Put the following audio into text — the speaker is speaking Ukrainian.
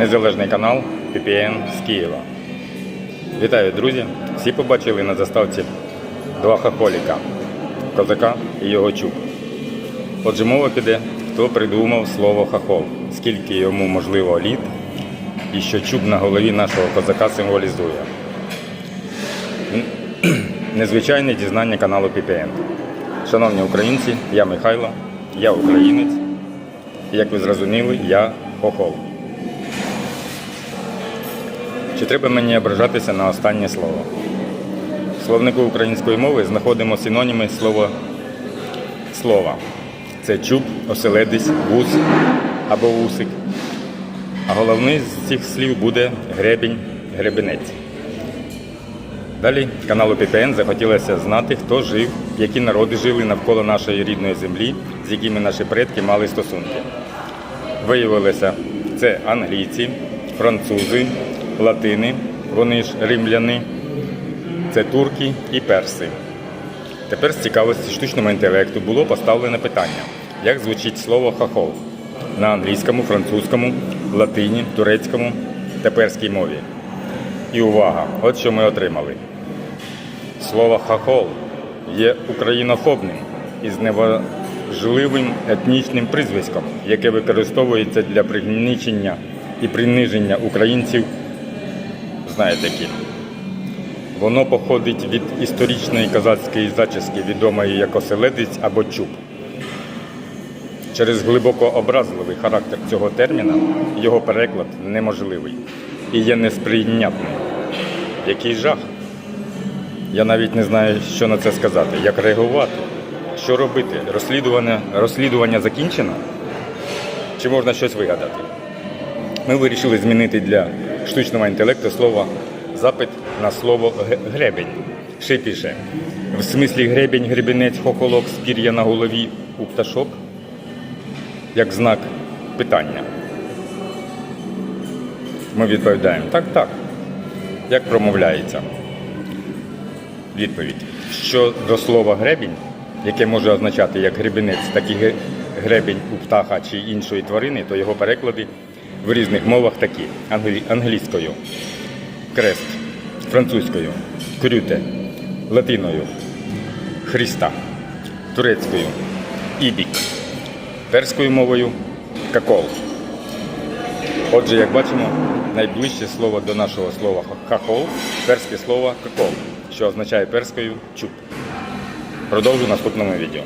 незалежний канал PPN з Києва. Вітаю, друзі! Всі побачили на заставці два хахоліка козака і його чуб. Отже, мова піде, хто придумав слово хахол, скільки йому можливо літ і що чуб на голові нашого козака символізує. Незвичайне дізнання каналу PPN. Шановні українці, я Михайло, я українець. Як ви зрозуміли, я хохол. Чи треба мені ображатися на останнє слово? В словнику української мови знаходимо синоніми слова слова. Це чуб, оселедець, вус або вусик. А головний з цих слів буде гребінь, гребенець. Далі каналу PPN захотілося знати, хто жив, які народи жили навколо нашої рідної землі, з якими наші предки мали стосунки. Виявилося, це англійці, французи, латини, вони ж римляни, це турки і перси. Тепер з цікавості штучного інтелекту було поставлене питання, як звучить слово хахол на англійському, французькому, латині, турецькому та перській мові. І увага! От що ми отримали. Слово хахол є українофобним і зневажливим етнічним прізвиськом, яке використовується для пригнічення і приниження українців. Знаєте ким. Воно походить від історичної козацької зачіски, відомої як оселедець або чуб. Через глибоко образливий характер цього терміна його переклад неможливий і є несприйнятним. Який жах! Я навіть не знаю, що на це сказати, як реагувати, що робити. Розслідування, розслідування закінчено? Чи можна щось вигадати? Ми вирішили змінити для штучного інтелекту слово запит на слово гребень. Ще пише. В смислі гребень, гребенець, хохолок, спір'я на голові у пташок як знак питання. Ми відповідаємо так, так. Як промовляється? Відповідь. Що до слова гребінь, яке може означати як гребінець, так і гребінь у птаха чи іншої тварини, то його переклади в різних мовах такі: англійською, крест, французькою, крюте, латиною, хріста, турецькою, ібік, перською мовою какол. Отже, як бачимо, найближче слово до нашого слова хахол перське слово какол, що означає перською чуб. Продовжу в наступному відео.